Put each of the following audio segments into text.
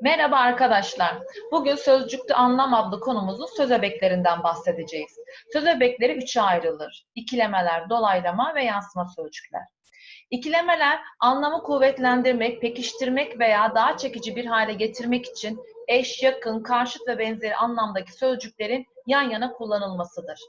Merhaba arkadaşlar. Bugün Sözcükte Anlam adlı konumuzun söz öbeklerinden bahsedeceğiz. Söz öbekleri üçe ayrılır. İkilemeler, dolaylama ve yansıma sözcükler. İkilemeler anlamı kuvvetlendirmek, pekiştirmek veya daha çekici bir hale getirmek için eş, yakın, karşıt ve benzeri anlamdaki sözcüklerin yan yana kullanılmasıdır.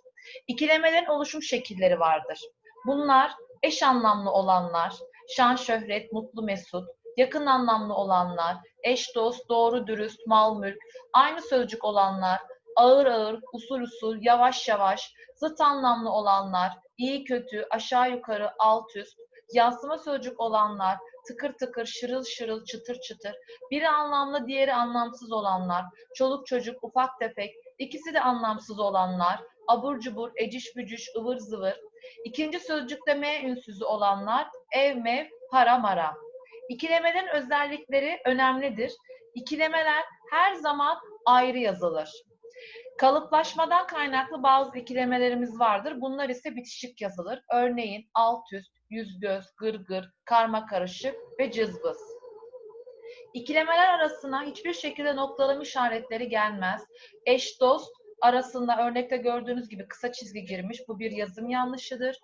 İkilemelerin oluşum şekilleri vardır. Bunlar eş anlamlı olanlar, şan, şöhret, mutlu, mesut, yakın anlamlı olanlar, eş dost, doğru dürüst, mal mülk, aynı sözcük olanlar, ağır ağır, usul usul, yavaş yavaş, zıt anlamlı olanlar, iyi kötü, aşağı yukarı, alt üst, yansıma sözcük olanlar, tıkır tıkır, şırıl şırıl, çıtır çıtır, biri anlamlı, diğeri anlamsız olanlar, çoluk çocuk, ufak tefek, ikisi de anlamsız olanlar, abur cubur, eciş bücüş, ıvır zıvır, İkinci sözcükte M ünsüzü olanlar, ev mev, para mara. İkilemelerin özellikleri önemlidir. İkilemeler her zaman ayrı yazılır. Kalıplaşmadan kaynaklı bazı ikilemelerimiz vardır. Bunlar ise bitişik yazılır. Örneğin alt üst, yüz göz, gırgır, karma karışık ve cızbız. İkilemeler arasına hiçbir şekilde noktalama işaretleri gelmez. Eş dost arasında örnekte gördüğünüz gibi kısa çizgi girmiş. Bu bir yazım yanlışıdır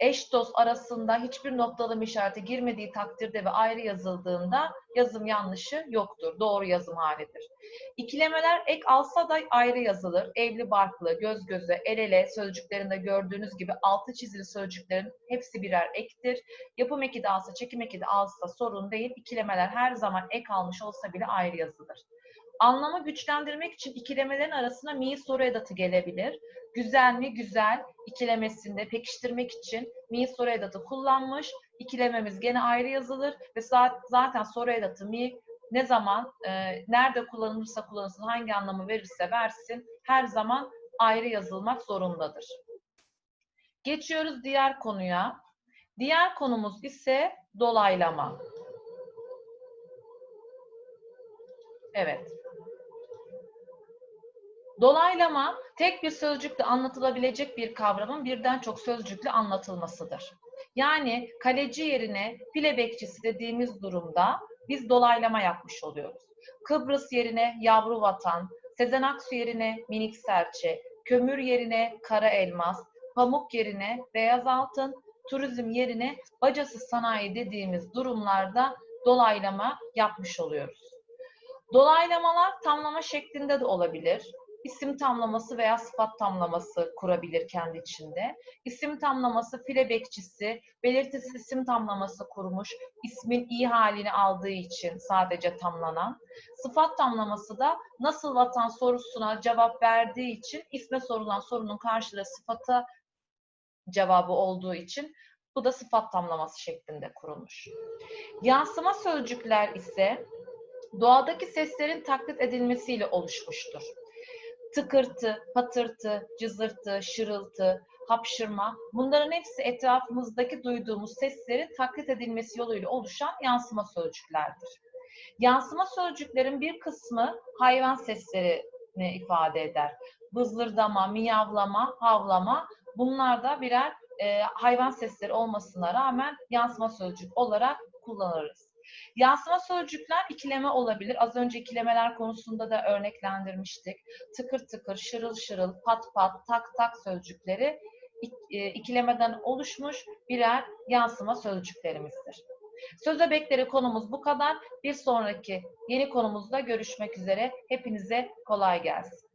eş dost arasında hiçbir noktalama işareti girmediği takdirde ve ayrı yazıldığında yazım yanlışı yoktur. Doğru yazım halidir. İkilemeler ek alsa da ayrı yazılır. Evli barklı, göz göze, el ele sözcüklerinde gördüğünüz gibi altı çizili sözcüklerin hepsi birer ektir. Yapım eki de alsa, çekim eki de alsa sorun değil. İkilemeler her zaman ek almış olsa bile ayrı yazılır. Anlamı güçlendirmek için ikilemelerin arasına mi soru edatı gelebilir. Güzel mi? Güzel. ikilemesinde pekiştirmek için mi soru edatı kullanmış. İkilememiz gene ayrı yazılır ve zaten soru edatı mi ne zaman, e, nerede kullanılırsa kullanılsın, hangi anlamı verirse versin her zaman ayrı yazılmak zorundadır. Geçiyoruz diğer konuya. Diğer konumuz ise dolaylama. Evet. Dolaylama, tek bir sözcükle anlatılabilecek bir kavramın birden çok sözcükle anlatılmasıdır. Yani kaleci yerine file bekçisi dediğimiz durumda biz dolaylama yapmış oluyoruz. Kıbrıs yerine yavru vatan, Sezen Aksu yerine minik serçe, kömür yerine kara elmas, pamuk yerine beyaz altın, turizm yerine bacası sanayi dediğimiz durumlarda dolaylama yapmış oluyoruz. Dolaylamalar tamlama şeklinde de olabilir isim tamlaması veya sıfat tamlaması kurabilir kendi içinde. İsim tamlaması file bekçisi, belirtisiz isim tamlaması kurmuş, ismin iyi halini aldığı için sadece tamlanan. Sıfat tamlaması da nasıl vatan sorusuna cevap verdiği için isme sorulan sorunun karşılığı sıfata cevabı olduğu için bu da sıfat tamlaması şeklinde kurulmuş. Yansıma sözcükler ise doğadaki seslerin taklit edilmesiyle oluşmuştur tıkırtı, patırtı, cızırtı, şırıltı, hapşırma bunların hepsi etrafımızdaki duyduğumuz seslerin taklit edilmesi yoluyla oluşan yansıma sözcüklerdir. Yansıma sözcüklerin bir kısmı hayvan seslerini ifade eder. Bızırdama, miyavlama, havlama bunlar da birer e, hayvan sesleri olmasına rağmen yansıma sözcük olarak kullanırız. Yansıma sözcükler ikileme olabilir. Az önce ikilemeler konusunda da örneklendirmiştik. Tıkır tıkır, şırıl şırıl, pat pat, tak tak sözcükleri e, ikilemeden oluşmuş birer yansıma sözcüklerimizdir. Söz öbekleri konumuz bu kadar. Bir sonraki yeni konumuzda görüşmek üzere. Hepinize kolay gelsin.